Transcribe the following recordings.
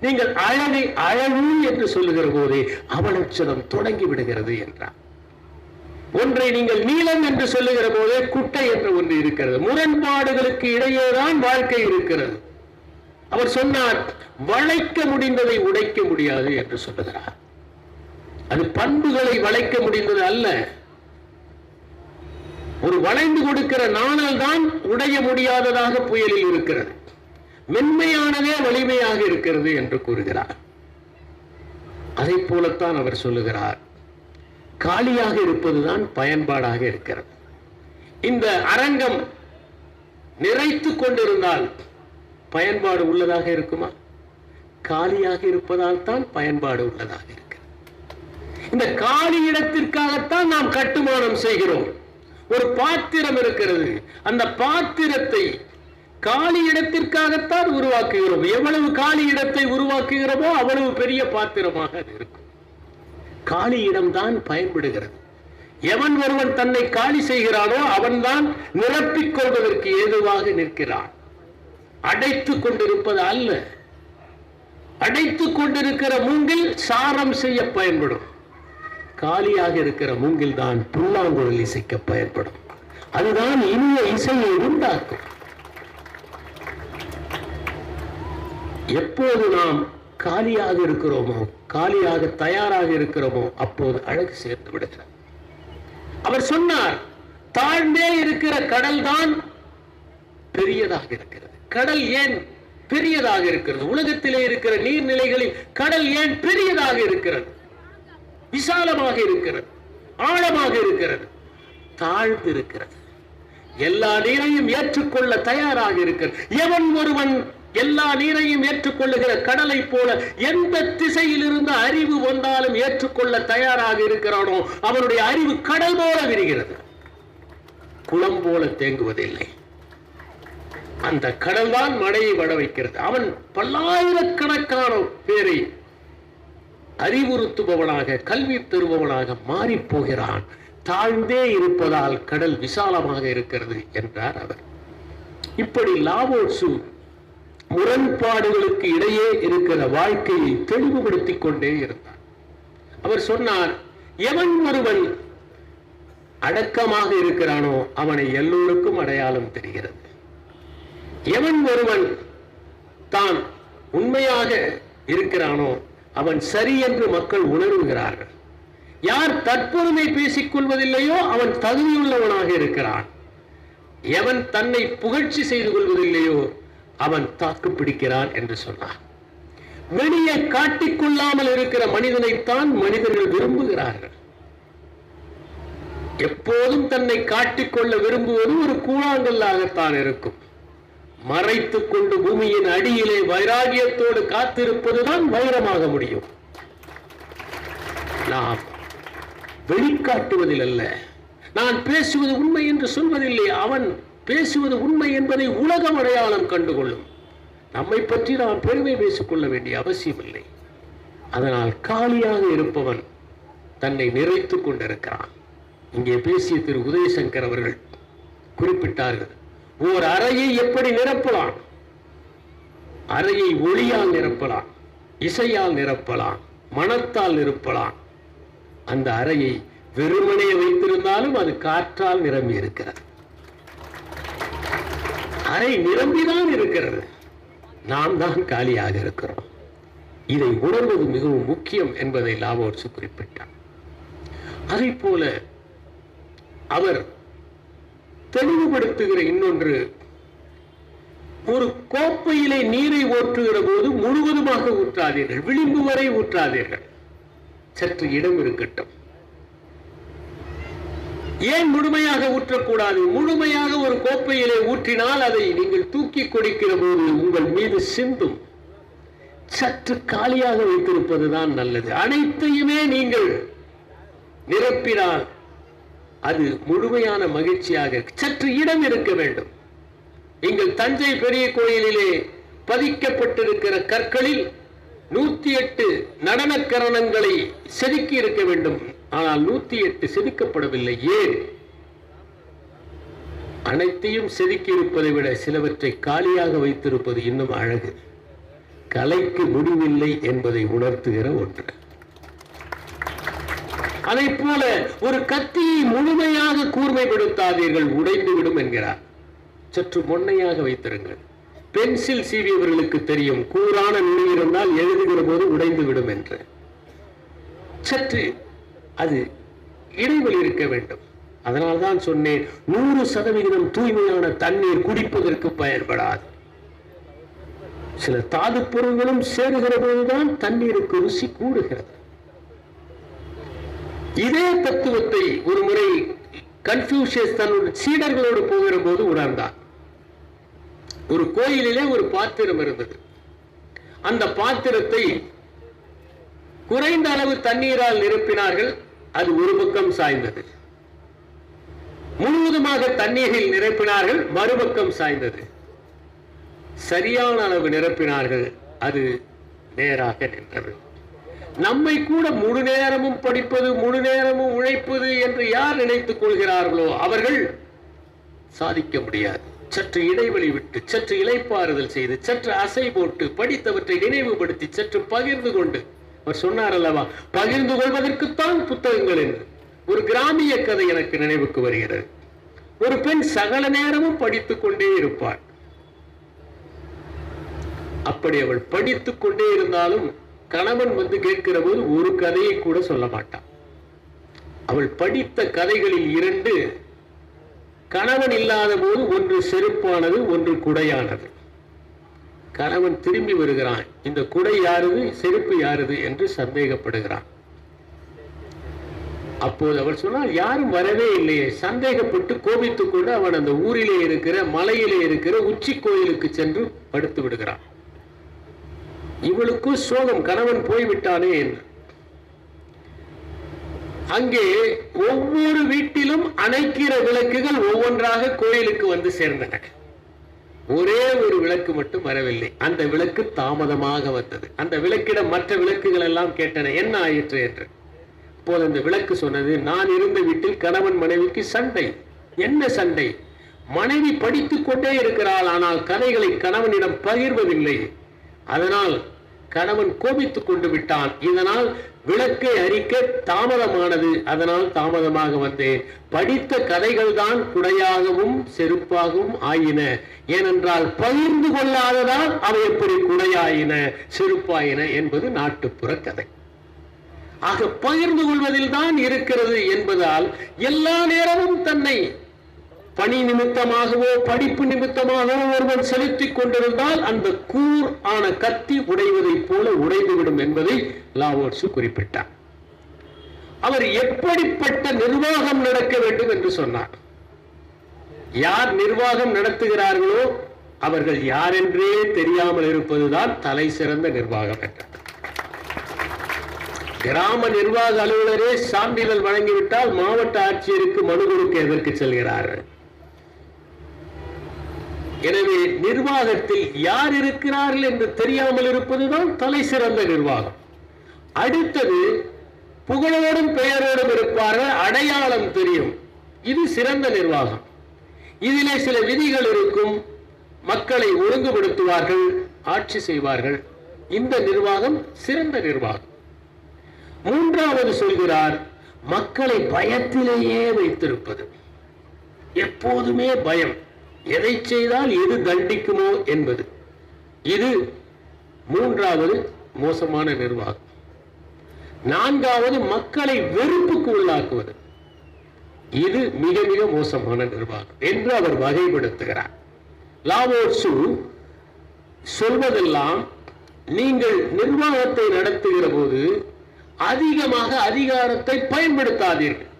நீங்கள் அழகை அழகு என்று சொல்லுகிற போதே அவலட்சணம் தொடங்கி விடுகிறது என்றார். ஒன்றை நீங்கள் நீளம் என்று சொல்லுகிற போதே குட்டை என்ற ஒன்று இருக்கிறது. முரண்பாடுகளுக்கு இடையேதான் வாழ்க்கை இருக்கிறது. அவர் சொன்னார் வளைக்க முடிந்ததை உடைக்க முடியாது என்று சொல்லுகிறார். அது பண்புகளை வளைக்க முடிந்தது அல்ல. ஒரு வளைந்து கொடுக்கிற நாணல் தான் உடைய முடியாததாக புயலில் இருக்கிறது. மென்மையானதே வலிமையாக இருக்கிறது என்று கூறுகிறார். அதை போலத்தான் அவர் சொல்லுகிறார். காலியாக இருப்பதுதான் பயன்பாடாக இருக்கிறது. இந்த அரங்கம் நிறைத்து கொண்டிருந்தால் பயன்பாடு உள்ளதாக இருக்குமா? காலியாக இருப்பதால் தான் பயன்பாடு உள்ளதாக இருக்கிறது. இந்த காலி இடத்திற்காகத்தான் நாம் கட்டுமானம் செய்கிறோம். ஒரு பாத்திரம் இருக்கிறது. அந்த பாத்திரத்தை காலி இடத்திற்காகத்தான் உருவாக்குகிறோம். எவ்வளவு காலி இடத்தை உருவாக்குகிறோமோ அவ்வளவு பெரிய பாத்திரமாக இருக்கும். காலி இடம்தான் பயன்படுகிறது. எவன் ஒருவன் தன்னை காலி செய்கிறானோ அவன்தான் நிரப்பிக் கொள்வதற்கு ஏதுவாக நிற்கிறான். அடைத்துக் கொண்டிருப்பது அல்ல. அடைத்துக் கொண்டிருக்கிற மூங்கில் சாரம் செய்ய பயன்படும். காலியாக இருக்கிற மூங்கில் தான் புல்லாங்குழல் இசைக்க பயன்படும். அதுதான் இனிய இசையை உண்டாக்கும். எப்போது நாம் காலியாக இருக்கிறோமோ காலியாக தயாராக இருக்கிறோமோ அப்போது அழகு சேர்ந்து விடுகிறார். அவர் சொன்னார் தாழ்ந்தே இருக்கிற கடல் தான் பெரியதாக இருக்கிறது. கடல் ஏன் பெரியதாக இருக்கிறது? உலகத்திலே இருக்கிற நீர்நிலைகளில் கடல் ஏன் பெரியதாக இருக்கிறது? விசாலமாக இருக்கிறது ஆழமாக இருக்கிறது தாழ்ந்து இருக்கிறது. எல்லா நீரையும் ஏற்றுக்கொள்ள தயாராக இருக்கிறது. எவன் ஒருவன் எல்லா நீரையும் ஏற்றுக்கொள்ளுகிற கடலை போல எந்த திசையில் இருந்து அறிவு வந்தாலும் ஏற்றுக்கொள்ள தயாராக இருக்கிறானோ அவனுடைய அறிவு கடல் போல விரிகிறது. குளம் போல தேங்குவதில்லை. அந்த கடல் தான் மழையை வட வைக்கிறது அவன் பல்லாயிரக்கணக்கான பேரை அறிவுறுத்துபவனாக கல்வி தருபவனாக மாறிப் போகிறான் தாழ்ந்தே இருப்பதால் கடல் விசாலமாக இருக்கிறது என்றார் அவர். இப்படி லாவோட்சு முரண்பாடுகளுக்கு இடையே இருக்கிற வாழ்க்கையை தெளிவுபடுத்திக் கொண்டே இருந்தார் அவர் சொன்னார் எவன் ஒருவன் அடக்கமாக இருக்கிறானோ அவனை எல்லோருக்கும் அடையாளம் தெரிகிறது. எவன் ஒருவன் தான் உண்மையாக இருக்கிறானோ அவன் சரி என்று மக்கள் உணர்வுகிறார்கள் யார் தற்பொருமை பேசிக் கொள்வதில்லையோ அவன் தகுதியுள்ளவனாக இருக்கிறான். எவன் தன்னை புகழ்ச்சி செய்து கொள்வதில்லையோ அவன் தாக்கு பிடிக்கிறான் என்று சொன்னான் வெளியே காட்டிக்கொள்ளாமல் இருக்கிற மனிதனைத்தான் மனிதர்கள் விரும்புகிறார்கள். எப்போதும் தன்னை காட்டிக்கொள்ள விரும்புவது ஒரு கூழாங்கல்லாகத்தான் இருக்கும். மறைத்துக் கொண்டு பூமியின் அடியிலே வைராகியத்தோடு காத்திருப்பதுதான் வைரமாக முடியும். நாம் வெளிக்காட்டுவதில் அல்ல நான் பேசுவது உண்மை என்று சொல்வதில்லை. அவன் பேசுவது உண்மை என்பதை உலகம் அடையாளம் கண்டுகொள்ளும். நம்மை பற்றி நாம் பெருமை பேசிக்கொள்ள வேண்டிய அவசியமில்லை. அதனால் காலியாக இருப்பவன் தன்னை நிறைத்துக் கொண்டிருக்கிறான். இங்கே பேசிய திரு உதயசங்கர் அவர்கள் குறிப்பிட்டார்கள் ஓர் அறையை எப்படி நிரப்பலாம்? அறையை ஒளியால் நிரப்பலாம் இசையால் நிரப்பலாம் மனத்தால் நிரப்பலாம். அந்த அறையை வெறுமனே வைத்திருந்தாலும் அது காற்றால் நிரம்பி இருக்கிறது அறை நிரம்பிதான் இருக்கிறது. நாம் தான் காலியாக இருக்கிறோம். இதை உணர்வது மிகவும் முக்கியம் என்பதை லாபோர்சு குறிப்பிட்டார். அதை போல அவர் தெளிவுபடுத்துகிற இன்னொன்று ஒரு கோப்பையிலே நீரை ஓற்றுகிற போது முழுவதுமாக ஊற்றாதீர்கள் விளிம்பு வரை ஊற்றாதீர்கள். சற்று இடம் இருக்கட்டும். ஏன் முழுமையாக ஊற்றக்கூடாது? முழுமையாக ஒரு கோப்பையிலே ஊற்றினால் அதை நீங்கள் தூக்கி கொடுக்கிற போது உங்கள் மீது சிந்தும். சற்று காலியாக வைத்திருப்பதுதான் நல்லது. அனைத்தையுமே நீங்கள் நிரப்பினால் அது முழுமையான மகிழ்ச்சியாக சற்று இடம் இருக்க வேண்டும். எங்கள் தஞ்சை பெரிய கோயிலிலே பதிக்கப்பட்டிருக்கிற கற்களில் நூத்தி எட்டு நடனக்கரணங்களை செதுக்கி இருக்க வேண்டும். ஆனால் நூத்தி எட்டு செதுக்கப்படவில்லை. ஏன்? அனைத்தையும் செதுக்கி இருப்பதை விட சிலவற்றை காலியாக வைத்திருப்பது இன்னும் அழகு. கலைக்கு முடிவில்லை என்பதை உணர்த்துகிற ஒன்று. அதை போல ஒரு கத்தியை முழுமையாக கூர்மைப்படுத்தாதீர்கள் உடைந்துவிடும் என்கிறார். சற்று மொன்னையாக வைத்திருங்கள். பென்சில் சீவியவர்களுக்கு தெரியும் கூறான நுனி இருந்தால் எழுதுகிற போது உடைந்து விடும் என்று. சற்று அது இடைவெளி இருக்க வேண்டும். அதனால்தான் சொன்னேன் நூறு சதவிகிதம் தூய்மையான தண்ணீர் குடிப்பதற்கு பயன்படாது. சில தாது பொருள்களும் சேருகிற போதுதான் தண்ணீருக்கு ருசி கூடுகிறது. இதே தத்துவத்தை ஒரு முறை கன்ஃபியூஷியஸ் தன்னுடைய சீடர்களோடு போகிற போது உணர்ந்தார் ஒரு கோயிலிலே ஒரு பாத்திரம் இருந்தது. அந்த பாத்திரத்தை குறைந்த அளவு தண்ணீரால் நிரப்பினார்கள். அது ஒரு பக்கம் சாய்ந்தது. முழுவதுமாக தண்ணீரில் நிரப்பினார்கள் மறுபக்கம் சாய்ந்தது. சரியான அளவு நிரப்பினார்கள் அது நேராக நின்றது. நம்மை கூட முழு நேரமும் படிப்பது முழு நேரமும் உழைப்பது என்று யார் நினைத்துக் கொள்கிறார்களோ அவர்கள் சாதிக்க முடியாது. சற்று இடைவெளி விட்டு சற்று இலைப்பாறுதல் செய்து சற்று அசை போட்டு படித்தவற்றை நினைவுபடுத்தி சற்று பகிர்ந்து கொண்டு அவர் சொன்னார் அல்லவா பகிர்ந்து கொள்வதற்குத்தான் புத்தகங்கள் என்று. ஒரு கிராமிய கதை எனக்கு நினைவுக்கு வருகிறது. ஒரு பெண் சகல நேரமும் படித்துக் கொண்டே இருப்பாள். அப்படி அவள் படித்துக் கொண்டே இருந்தாலும் கணவன் வந்து கேட்கிற போது ஒரு கதையை கூட சொல்ல மாட்டான். அவள் படித்த கதைகளில் இரண்டு கணவன் இல்லாத போது ஒன்று செருப்பானது ஒன்று குடையானது. கணவன் திரும்பி வருகிறான். இந்த குடை யாருது? செருப்பு யாருது? என்று சந்தேகப்படுகிறான். அப்போது அவள் சொன்னால் யாரும் வரவே இல்லையே. சந்தேகப்பட்டு கோபித்துக் கொண்டு அவன் அந்த ஊரிலே இருக்கிற மலையிலே இருக்கிற உச்சி கோயிலுக்கு சென்று படுத்து விடுகிறான். இவளுக்கும் சோகம் கணவன் போய்விட்டானே என்று. அங்கே ஒவ்வொரு வீட்டிலும் அணைக்கிற விளக்குகள் ஒவ்வொன்றாக கோயிலுக்கு வந்து சேர்ந்தன. ஒரே ஒரு விளக்கு மட்டும் வரவில்லை. அந்த விளக்கு தாமதமாக வந்தது. அந்த விளக்கிடம் மற்ற விளக்குகள் எல்லாம் கேட்டன என்ன ஆயிற்று? என்று. போல அந்த விளக்கு சொன்னது நான் இருந்த வீட்டில் கணவன் மனைவிக்கு சண்டை. என்ன சண்டை? மனைவி படித்துக் கொண்டே இருக்கிறாள் ஆனால் கதைகளை கணவனிடம் பகிர்வதில்லை. அதனால் கணவன் கோபித்துக் கொண்டு விட்டான். இதனால் விளக்கை அறிக்க தாமதமானது. அதனால் தாமதமாக வந்தேன் படித்த கதைகள் தான் குடையாகவும் செருப்பாகவும் ஆயின. ஏனென்றால் பகிர்ந்து கொள்ளாததால் அவை எப்படி குடையாயின செருப்பாயின என்பது நாட்டுப்புற கதை. ஆக பகிர்ந்து கொள்வதில் தான் இருக்கிறது என்பதால் எல்லா நேரமும் தன்னை பணி நிமித்தமாகவோ படிப்பு நிமித்தமாகவோ ஒருவன் செலுத்திக் கொண்டிருந்தால் அந்த கூர் ஆன கத்தி உடைவதைப் போல உடைந்துவிடும் என்பதை லாவோட்சு குறிப்பிட்டார். அவர் எப்படிப்பட்ட நிர்வாகம் நடக்க வேண்டும் என்று சொன்னார். யார் நிர்வாகம் நடத்துகிறார்களோ அவர்கள் யார் என்றே தெரியாமல் இருப்பதுதான் தலை சிறந்த நிர்வாகம் என்றார் கிராம நிர்வாக அலுவலரே சான்றிதழ் வழங்கிவிட்டால் மாவட்ட ஆட்சியருக்கு மனு கொடுக்க எதற்கு செல்கிறார்கள்? எனவே நிர்வாகத்தில் யார் இருக்கிறார்கள் என்று தெரியாமல் இருப்பதுதான் தலை சிறந்த நிர்வாகம். அடுத்தது புகழோடும் பெயரோடும் இருப்பார்கள் அடையாளம் தெரியும். இது சிறந்த நிர்வாகம். இதிலே சில விதிகள் இருக்கும். மக்களை ஒழுங்குபடுத்துவார்கள் ஆட்சி செய்வார்கள். இந்த நிர்வாகம் சிறந்த நிர்வாகம். மூன்றாவது சொல்கிறார் மக்களை பயத்திலேயே வைத்திருப்பது. எப்போதுமே பயம். எதை செய்தால் எது தண்டிக்குமோ என்பது. இது மூன்றாவது மோசமான நிர்வாகம். நான்காவது மக்களை வெறுப்புக்கு உள்ளாக்குவது. இது மிக மிக மோசமான நிர்வாகம் என்று அவர் வகைப்படுத்துகிறார். லாவோட்சு சொல்வதெல்லாம் நீங்கள் நிர்வாகத்தை நடத்துகிற போது அதிகமாக அதிகாரத்தை பயன்படுத்தாதீர்கள்.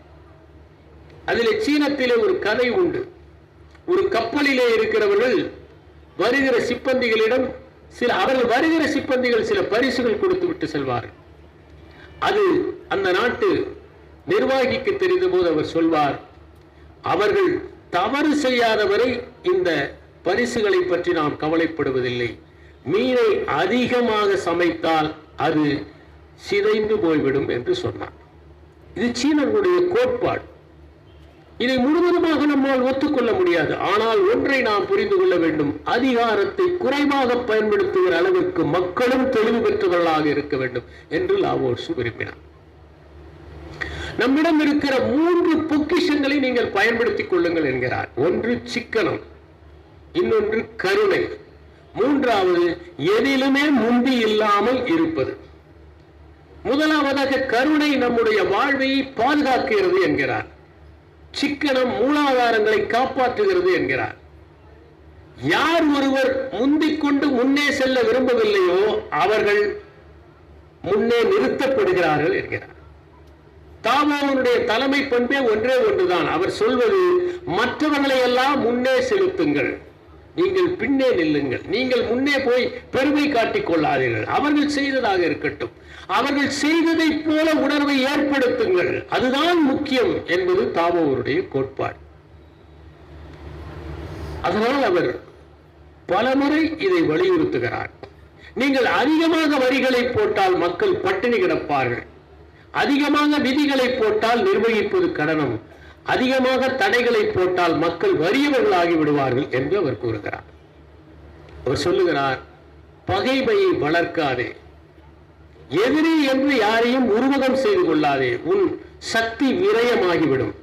அதில் சீனத்திலே ஒரு கதை உண்டு. ஒரு கப்பலிலே இருக்கிறவர்கள் வருகிற சிப்பந்திகளிடம் சில அவர்கள் வருகிற சிப்பந்திகள் சில பரிசுகள் கொடுத்து விட்டு செல்வார்கள். அது அந்த நாட்டு நிர்வாகிக்கு தெரிந்த போது அவர் சொல்வார் அவர்கள் தவறு செய்யாதவரை இந்த பரிசுகளை பற்றி நாம் கவலைப்படுவதில்லை. மீனை அதிகமாக சமைத்தால் அது சிதைந்து போய்விடும் என்று சொன்னார். இது சீனர்களுடைய கோட்பாடு. இதை முழுவதுமாக நம்மால் ஒத்துக்கொள்ள முடியாது. ஆனால் ஒன்றை நாம் புரிந்து கொள்ள வேண்டும். அதிகாரத்தை குறைவாக பயன்படுத்துகிற அளவிற்கு மக்களும் தெளிவு பெற்றவர்களாக இருக்க வேண்டும் என்று லாவோர்ஸ் விரும்பினார் நம்மிடம் இருக்கிற மூன்று பொக்கிஷங்களை நீங்கள் பயன்படுத்திக் கொள்ளுங்கள் என்கிறார். ஒன்று சிக்கனம் இன்னொன்று கருணை மூன்றாவது எதிலுமே முந்தி இல்லாமல் இருப்பது. முதலாவதாக கருணை நம்முடைய வாழ்வை பாதுகாக்கிறது என்கிறார். சிக்கனம் மூலாதாரங்களை காப்பாற்றுகிறது என்கிறார். யார் ஒருவர் முந்திக் கொண்டு முன்னே செல்ல விரும்பவில்லையோ அவர்கள் முன்னே நிறுத்தப்படுகிறார்கள் என்கிறார். தாமோவனுடைய தலைமை பண்பே ஒன்றே ஒன்றுதான். அவர் சொல்வது மற்றவர்களை எல்லாம் முன்னே செலுத்துங்கள். நீங்கள் பின்னே நில்லுங்கள். நீங்கள் முன்னே போய் பெருமை காட்டிக் கொள்ளாதீர்கள். அவர்கள் செய்ததாக இருக்கட்டும். அவர்கள் செய்ததை போல உணர்வை ஏற்படுத்துங்கள். அதுதான் முக்கியம் என்பது தாமோவருடைய கோட்பாடு. அதனால் அவர் பலமுறை இதை வலியுறுத்துகிறார். நீங்கள் அதிகமாக வரிகளை போட்டால் மக்கள் பட்டினி கிடப்பார்கள். அதிகமாக விதிகளை போட்டால் நிர்வகிப்பது கடனம். அதிகமாக தடைகளை போட்டால் மக்கள் வறியவர்களாகி விடுவார்கள் என்று அவர் கூறுகிறார். அவர் சொல்லுகிறார் பகைமையை வளர்க்காதே. எதிரி என்று யாரையும் உருவகம் செய்து கொள்ளாதே. உன் சக்தி விரயமாகிவிடும்.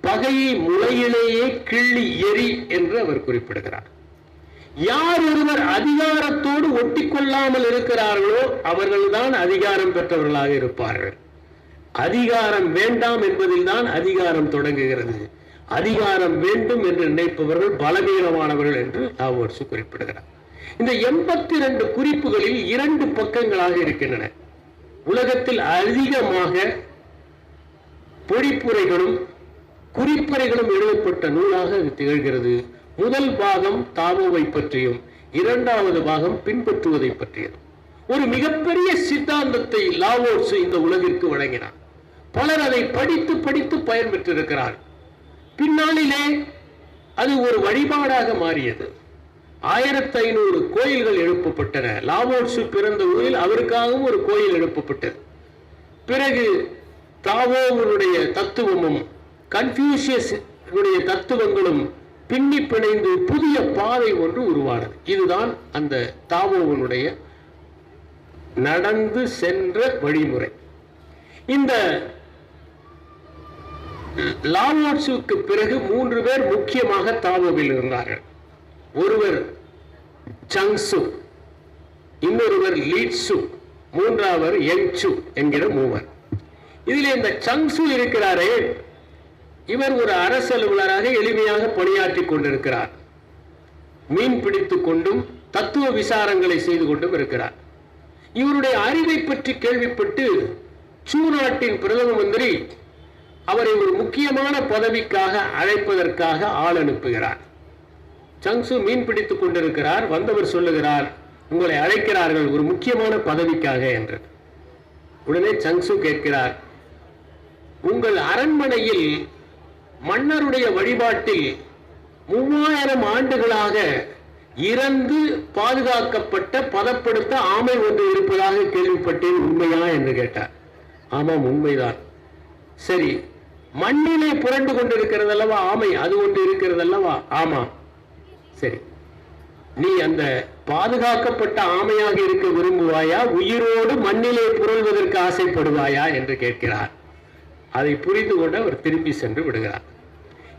பகையை முளையிலேயே கிள்ளி எரி என்று அவர் குறிப்பிடுகிறார். யார் ஒருவர் அதிகாரத்தோடு ஒட்டிக்கொள்ளாமல் இருக்கிறார்களோ அவர்கள்தான் அதிகாரம் பெற்றவர்களாக இருப்பார்கள். அதிகாரம் வேண்டாம் என்பதில் தான் அதிகாரம் தொடங்குகிறது. அதிகாரம் வேண்டும் என்று நினைப்பவர்கள் பலவீனமானவர்கள் என்று லாவோர்ஸ் குறிப்பிடுகிறார். இந்த எண்பத்தி ரெண்டு குறிப்புகளில் இரண்டு பக்கங்களாக இருக்கின்றன. உலகத்தில் அதிகமாக பொழிப்புரைகளும் குறிப்புரைகளும் எழுதப்பட்ட நூலாக அது திகழ்கிறது. முதல் பாகம் தாவோவை பற்றியும் இரண்டாவது பாகம் பின்பற்றுவதை பற்றியது. ஒரு மிகப்பெரிய சித்தாந்தத்தை லாவோர்ஸ் இந்த உலகிற்கு வழங்கினார். பலர் அதை படித்து படித்து பயன் பெற்றிருக்கிறார் பின்னாளிலே அது ஒரு வழிபாடாக மாறியது. ஆயிரத்தி ஐநூறு கோயில்கள் எழுப்பப்பட்டன. லாவோர்ஸ் பிறந்த ஊரில் அவருக்காகவும் ஒரு கோயில் எழுப்பப்பட்டது. பிறகு தாவோவனுடைய தத்துவமும் கன்ஃபியூசியஸ் தத்துவங்களும் பின்னி பிணைந்து புதிய பாதை ஒன்று உருவானது. இதுதான் அந்த தாவோவனுடைய நடந்து சென்ற வழிமுறை. இந்த லாவோட்ஸுக்கு பிறகு மூன்று பேர் முக்கியமாக தாவோவில் இருந்தார்கள். ஒருவர் சங்சு இன்னொருவர் லீட்சு மூன்றாவர் எங்சு என்கிற மூவர். இதில் இந்த சங்சு இருக்கிறாரே இவர் ஒரு அரசு அலுவலராக எளிமையாக பணியாற்றி கொண்டிருக்கிறார். மீன் பிடித்துக் கொண்டும் தத்துவ விசாரங்களை செய்து கொண்டும் இருக்கிறார். இவருடைய அறிவை பற்றி கேள்விப்பட்டு சூ நாட்டின் பிரதம மந்திரி அவரை ஒரு முக்கியமான பதவிக்காக அழைப்பதற்காக ஆள் அனுப்புகிறார். சங்சு மீன் பிடித்துக் கொண்டிருக்கிறார் வந்தவர் சொல்லுகிறார் உங்களை அழைக்கிறார்கள் ஒரு முக்கியமான பதவிக்காக என்று உடனே சங்சு கேட்கிறார் உங்கள் அரண்மனையில் மன்னருடைய வழிபாட்டில் மூவாயிரம் ஆண்டுகளாக இறந்து பாதுகாக்கப்பட்ட பதப்படுத்த ஆமை ஒன்று இருப்பதாக கேள்விப்பட்டேன் உண்மையா? என்று கேட்டார். ஆமாம் உண்மைதான். சரி மண்ணிலே புரண்டு கொண்டிருக்கிறது அல்லவா ஆமை அது ஒன்று இருக்கிறது அல்லவா ஆமாம். சரி. நீ அந்த பாதுகாக்கப்பட்ட ஆமையாக இருக்க விரும்புவாயா? உயிரோடு மண்ணிலே புரள்வதற்கு ஆசைப்படுவாயா? என்று கேட்கிறார். அதை புரிந்து கொண்டு அவர் திரும்பி சென்று விடுகிறார்.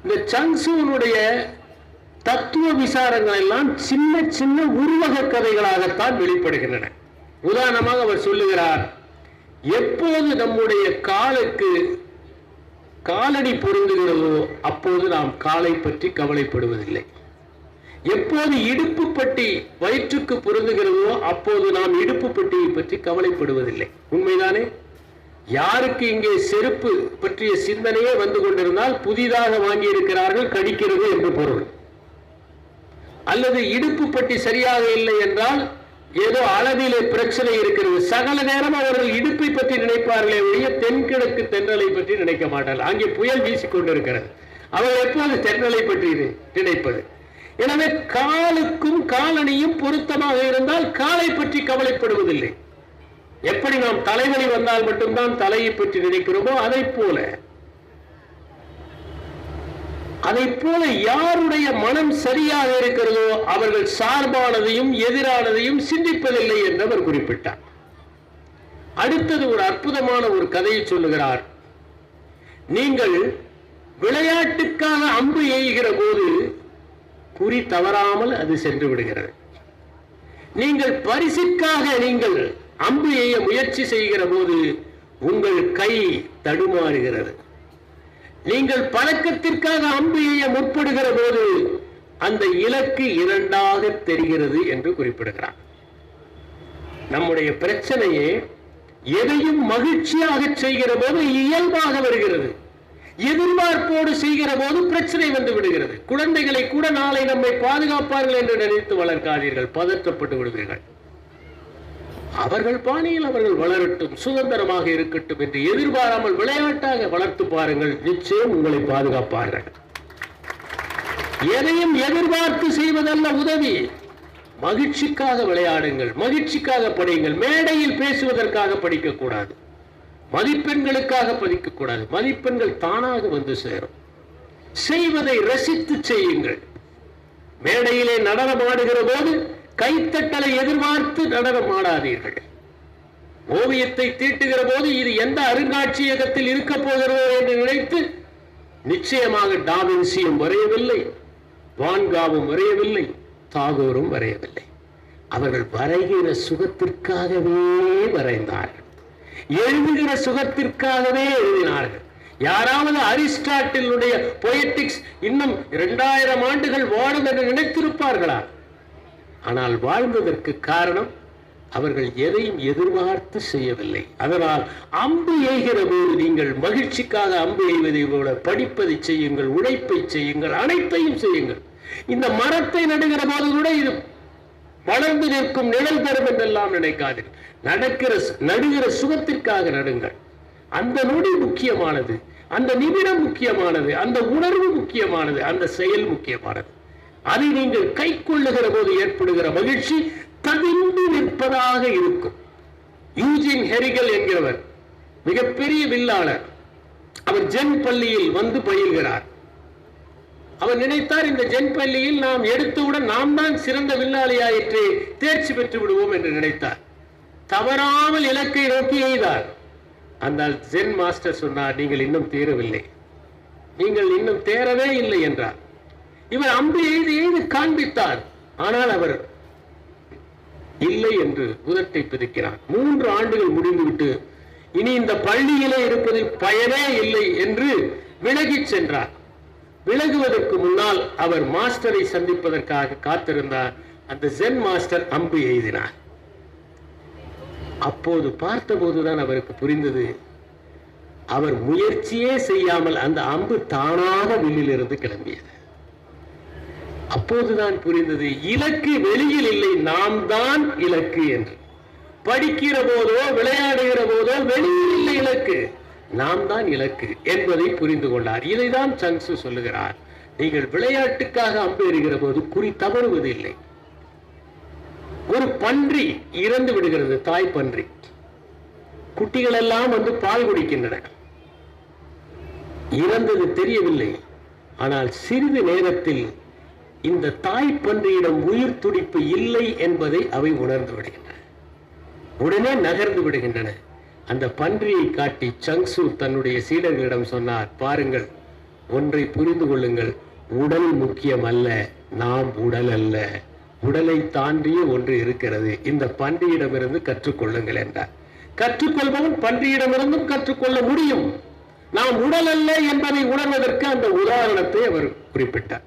இந்த சங்சூனுடைய தத்துவ விசாரங்கள் எல்லாம் சின்ன சின்ன உருவக கதைகளாகத்தான் வெளிப்படுகின்றன. உதாரணமாக அவர் சொல்லுகிறார் எப்போது நம்முடைய காலுக்கு காலடி பொருந்துகிறதோ அப்போது நாம் காலை பற்றி கவலைப்படுவதில்லை. எப்போது இடுப்பு பட்டி வயிற்றுக்கு பொருந்துகிறதோ அப்போது நாம் இடுப்பு பட்டியை பற்றி கவலைப்படுவதில்லை. உண்மைதானே? யாருக்கு இங்கே செருப்பு பற்றிய சிந்தனையே வந்து கொண்டிருந்தால் புதிதாக வாங்கி இருக்கிறார்கள் கடிக்கிறது என்று பொருள். அல்லது இடுப்பு பட்டி சரியாக இல்லை என்றால் ஏதோ அளவிலே பிரச்சனை இருக்கிறது. சகல நேரம் அவர்கள் இடுப்பை பற்றி நினைப்பார்களே ஒழிய தென்கிழக்கு தென்றலை பற்றி நினைக்க மாட்டார்கள். அங்கே புயல் வீசிக் கொண்டிருக்கிறது அவர்கள் எப்போது தென்றலை பற்றி நினைப்பது? எனவே காலுக்கும் காலணியும் பொருத்தமாக இருந்தால் காலை பற்றி கவலைப்படுவதில்லை. எப்படி நாம் தலைவலி வந்தால் மட்டும்தான் தலையை பற்றி நினைக்கிறோமோ அதை போல. அதை போல யாருடைய மனம் சரியாக இருக்கிறதோ அவர்கள் சார்பானதையும் எதிரானதையும் சிந்திப்பதில்லை என்று அவர் குறிப்பிட்டார். அடுத்தது ஒரு அற்புதமான ஒரு கதையை சொல்லுகிறார். நீங்கள் விளையாட்டுக்காக அம்பு எய்கிற போது குறி தவறாமல் அது சென்று விடுகிறது. நீங்கள் பரிசுக்காக நீங்கள் அம்பு எய்ய முயற்சி செய்கிற போது உங்கள் கை தடுமாறுகிறது. நீங்கள் பழக்கத்திற்காக அம்பு எய்ய முற்படுகிற போது அந்த இலக்கு இரண்டாக தெரிகிறது என்று குறிப்பிடுகிறார். நம்முடைய பிரச்சனையே எதையும் மகிழ்ச்சியாக செய்கிற போது இயல்பாக வருகிறது. எதிர்பார்ப்போடு செய்கிற போது பிரச்சனை வந்து விடுகிறது. குழந்தைகளை கூட நாளை நம்மை பாதுகாப்பார்கள் என்று நினைத்து வளர்க்காதீர்கள். பதற்றப்பட்டு விடுவீர்கள். அவர்கள் பாணியில் அவர்கள் வளரட்டும் சுதந்திரமாக இருக்கட்டும் என்று எதிர்பாராமல் விளையாட்டாக வளர்த்து பாருங்கள். நிச்சயம் உங்களை பாதுகாப்பார்கள். எதையும் எதிர்பார்த்து செய்வதல்ல உதவி. மகிழ்ச்சிக்காக விளையாடுங்கள் மகிழ்ச்சிக்காக படியுங்கள். மேடையில் பேசுவதற்காக படிக்கக்கூடாது. மதிப்பெண்களுக்காக பதிக்கக்கூடாது மதிப்பெண்கள் தானாக வந்து சேரும். செய்வதை ரசித்து செய்யுங்கள். மேடையிலே நடனமாடுகிற போது கைத்தட்டலை எதிர்பார்த்து நடனம் ஆடாதீர்கள். ஓவியத்தை தீட்டுகிற போது இது எந்த அருங்காட்சியகத்தில் இருக்க போகிறதோ என்று நினைத்து நிச்சயமாக டாவின்சியும் வரையவில்லை. வான்காவும் வரையவில்லை. தாகூரும் வரையவில்லை. அவர்கள் வரைகிற சுகத்திற்காகவே வரைந்தார்கள் எழுதுகிற சுகத்திற்காகவே எழுதினார்கள். யாராவது அரிஸ்டாட்டிலுடைய பொயட்டிக்ஸ் இன்னும் இரண்டாயிரம் ஆண்டுகள் வாழும் என்று நினைத்திருப்பார்களா? ஆனால் வாழ்ந்ததற்கு காரணம் அவர்கள் எதையும் எதிர்பார்த்து செய்யவில்லை. அதனால் அம்பு எய்கிற போது நீங்கள் மகிழ்ச்சிக்காக அம்பு எய்வதை போல படிப்பதை செய்யுங்கள் உழைப்பை செய்யுங்கள் அனைத்தையும் செய்யுங்கள். இந்த மரத்தை நடுகிற போது கூட இது வளர்ந்து நிற்கும் நிழல் தரும் என்றெல்லாம் நினைக்காதீர்கள் நடக்கிற நடுகிற சுகத்திற்காக நடுங்கள். அந்த நொடி முக்கியமானது அந்த நிமிடம் முக்கியமானது அந்த உணர்வு முக்கியமானது அந்த செயல் முக்கியமானது. அதை நீங்கள் கை கொள்ளுகிற போது ஏற்படுகிற மகிழ்ச்சி தவிர்ந்து நிற்பதாக இருக்கும். யூஜின் ஹெரிகல் என்கிறவர் மிகப்பெரிய வில்லாளர். அவர் ஜென் பள்ளியில் வந்து பயில்கிறார். அவர் நினைத்தார் இந்த ஜென் பள்ளியில் நாம் எடுத்தவுடன் நாம் தான் சிறந்த வில்லாளியாயிற்று தேர்ச்சி பெற்று விடுவோம் என்று நினைத்தார். தவறாமல் இலக்கை நோக்கி எய்தார். அந்த ஜென் மாஸ்டர் சொன்னார் நீங்கள் இன்னும் தேரவில்லை நீங்கள் இன்னும் தேரவே இல்லை என்றார். இவர் அம்பு எய்து எய்து காண்பித்தார். ஆனால் அவர் இல்லை என்று உதட்டை பிதிக்கிறார் மூன்று ஆண்டுகள் முடிந்துவிட்டு இனி இந்த பள்ளியிலே இருப்பதில் பயனே இல்லை என்று விலகிச் சென்றார். விலகுவதற்கு முன்னால் அவர் மாஸ்டரை சந்திப்பதற்காக காத்திருந்தார். அந்த ஜென் மாஸ்டர் அம்பு எய்தினார். அப்போது பார்த்தபோதுதான் அவருக்கு புரிந்தது. அவர் முயற்சியே செய்யாமல் அந்த அம்பு தானாக வில்லிலிருந்து கிளம்பியது. அப்போதுதான் புரிந்தது இலக்கு வெளியில் இல்லை நாம் தான் இலக்கு என்று. படிக்கிற போதோ விளையாடுகிற போதோ வெளியில் இல்லை இலக்கு. நாம் தான் இலக்கு என்பதை புரிந்து கொண்டார். இதைதான் சங்சு சொல்லுகிறார். நீங்கள் விளையாட்டுக்காக அம்பு எறிகிற போது குறி தவறுவது இல்லை. ஒரு பன்றி இறந்து விடுகிறது தாய் பன்றி. குட்டிகள் எல்லாம் வந்து பால் குடிக்கின்றன இறந்தது தெரியவில்லை. ஆனால் சிறிது நேரத்தில் இந்த தாய் பன்றியிடம் உயிர் துடிப்பு இல்லை என்பதை அவை உணர்ந்து விடுகின்றன. உடனே நகர்ந்து விடுகின்றன. அந்த பன்றியை காட்டி சங்சு தன்னுடைய சீடர்களிடம் சொன்னார் பாருங்கள் ஒன்றை புரிந்து கொள்ளுங்கள். உடல் முக்கியம் அல்ல நாம் உடல் அல்ல. உடலை தாண்டிய ஒன்று இருக்கிறது. இந்த பன்றியிடமிருந்து கற்றுக்கொள்ளுங்கள் என்றார். கற்றுக்கொள்பவன் பன்றியிடமிருந்தும் கற்றுக்கொள்ள முடியும். நாம் உடல் அல்ல என்பதை உணர்வதற்கு அந்த உதாரணத்தை அவர் குறிப்பிட்டார்.